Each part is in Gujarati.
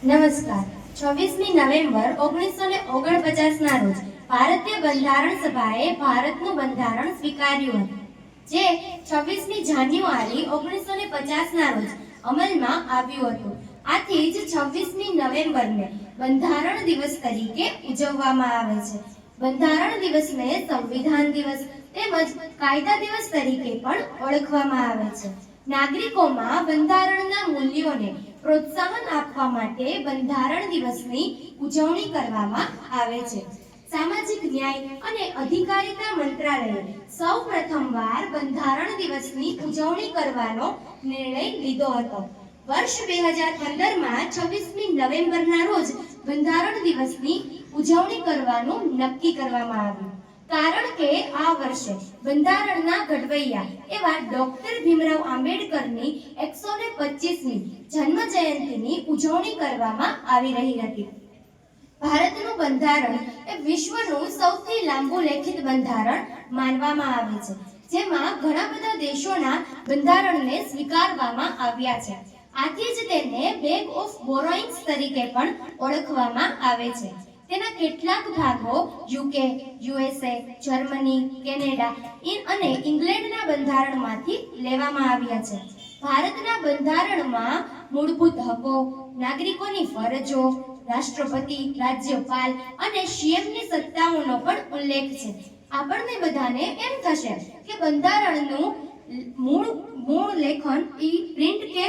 નમસ્કાર. છવ્વીસમી નવેમ્બર ઓગણીસો ને ઓગણપચાસના રોજ ભારતીય બંધારણ સભાએ ભારતનું બંધારણ સ્વીકાર્યું હતું, જે છવ્વીસમી જાન્યુઆરી ઓગણીસો ને પચાસના રોજ અમલમાં આવ્યું હતું. આથી જ છવ્વીસમી નવેમ્બરને બંધારણ દિવસ તરીકે ઉજવવામાં આવે છે. બંધારણ દિવસને સંવિધાન દિવસ તેમજ કાયદા દિવસ તરીકે પણ ઓળખવામાં આવે છે. નાગરિકોમાં બંધારણના મૂલ્યોને પ્રોત્સાહન આપવા માટે બંધારણ દિવસની ઉજવણી કરવામાં આવે છે. સામાજિક ન્યાય અને અધિકારિતા મંત્રાલયે સૌ પ્રથમવાર બંધારણ દિવસની ઉજવણી કરવાનો નિર્ણય લીધો હતો. વર્ષ બે હજાર પંદરમાં છવ્વીસમી નવેમ્બરના રોજ બંધારણ દિવસની ઉજવણી કરવાનું નક્કી કરવામાં આવ્યું. કારણ કે આ વર્ષે બંધારણના ઘડવૈયા એવા ડોક્ટર ભીમરાવ આંબેડકરની એકસો ને પચીસમી જન્મ જયંતિની ઉજવણી કરવામાં આવી રહી હતી. ભારતનું બંધારણ એ વિશ્વનું સૌથી લાંબુ લેખિત બંધારણ માનવામાં આવે છે, જેમાં ઘણા બધા દેશોના બંધારણને સ્વીકારવામાં આવ્યા છે. આથી જ તેને બેગ ઓફ બોરોઇંગ્સ તરીકે પણ ઓળખવામાં આવે છે. તેના કેટલાક ભાગો યુકે, યુએસએ, જર્મની, કેનેડા અને ઇંગ્લેન્ડના બંધારણમાંથી લેવામાં આવ્યા છે. ભારતના બંધારણમાં મૂળભૂત હકો, નાગરિકોની ફરજો, રાષ્ટ્રપતિ, રાજ્યપાલ અને સીએમની સત્તાઓનો પણ ઉલ્લેખ છે. આપણને બધાને એમ થશે કે બંધારણનું મૂળ મૂળ લેખન ઈ પ્રિન્ટ કે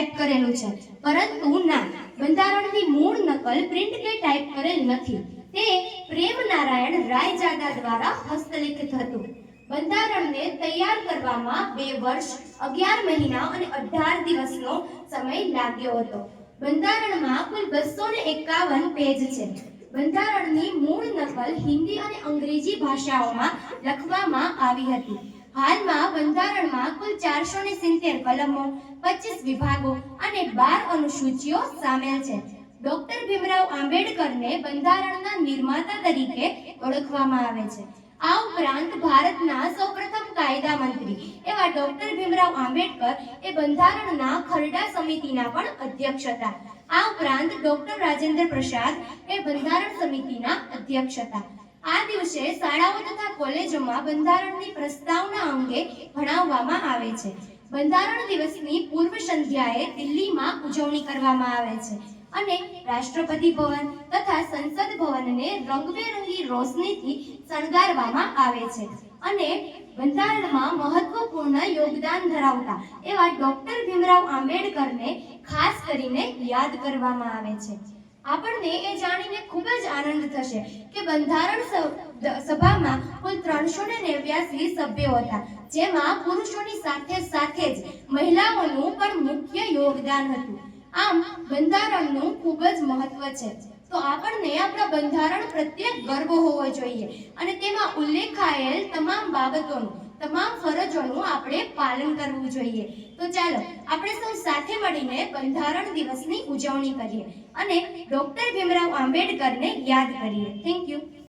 ટાઈપ કરેલું છે. પરંતુ ના, બંધારણની મૂળ નકલ પ્રિન્ટ કે ટાઈપ કરેલ નથી. તે પ્રેમ નારાયણ રાયજાદા દ્વારા હસ્તલિખિત હતું. બંધારણને તૈયાર કરવામાં બે વર્ષ, અગિયાર મહિના અને અઢાર દિવસનો સમય લાગ્યો હતો. બંધારણમાં કુલ બસો ને એકાવન પેજ છે. બંધારણની મૂળ નકલ હિન્દી અને અંગ્રેજી ભાષાઓમાં લખવામાં આવી હતી. હાલમાં બંધારણમાં કુલ ચારસો ને સિત્તેર કલમો, પચીસ વિભાગો અને બાર અનુસૂચિઓ સામેલ છે. ડોક્ટર ભીમરાવ આંબેડકરને બંધારણના નિર્માતા તરીકે ઓળખવામાં આવે છે. આ ઉપરાંત ભારતના સૌપ્રથમ કાયદા મંત્રી એવા ડોક્ટર ભીમરાવ આંબેડકર એ બંધારણના ખરડા સમિતિના પણ અધ્યક્ષ હતા. આ ઉપરાંત ડોક્ટર રાજેન્દ્ર પ્રસાદ એ બંધારણ સમિતિના અધ્યક્ષ હતા. આ દિવસે શાળાઓ તથા કોલેજોમાં બંધારણની પ્રસ્તાવના અંગે ભણાવવામાં આવે છે. બંધારણ દિવસની પૂર્વ સંધ્યાએ દિલ્હીમાં ઉજવણી કરવામાં આવે છે અને રાષ્ટ્રપતિ ભવન તથા સંસદ ભવનને રંગબેરંગી રોશનીથી શણગારવામાં આવે છે અને બંધારણમાં મહત્વપૂર્ણ યોગદાન ધરાવતા એવા ડોક્ટર ભીમરાવ આંબેડકરને ખાસ કરીને યાદ કરવામાં આવે છે. આપણને એ જાણીને ખૂબ જ આનંદ થશે કે બંધારણ સભામાં કુલ ત્રણસો ને નેવ્યાસી સભ્યો હતા, જેમાં પુરુષોની સાથે સાથે જ મહિલાઓનું પણ મુખ્ય યોગદાન હતું. આમ, બંધારણનું ખૂબ જ મહત્વ છે. તો આપણને આપણા બંધારણ પ્રત્યે ગર્વ હોવો જોઈએ અને તેમાં ઉલ્લેખાયેલ તમામ બાબતોનું તમામ ફરજોનું આપણે પાલન કરવું જોઈએ. તો ચાલો, આપણે સૌ સાથે મળીને બંધારણ દિવસની ઉજવણી કરીએ અને ડોક્ટર ભીમરાવ આંબેડકરને યાદ કરીએ. Thank you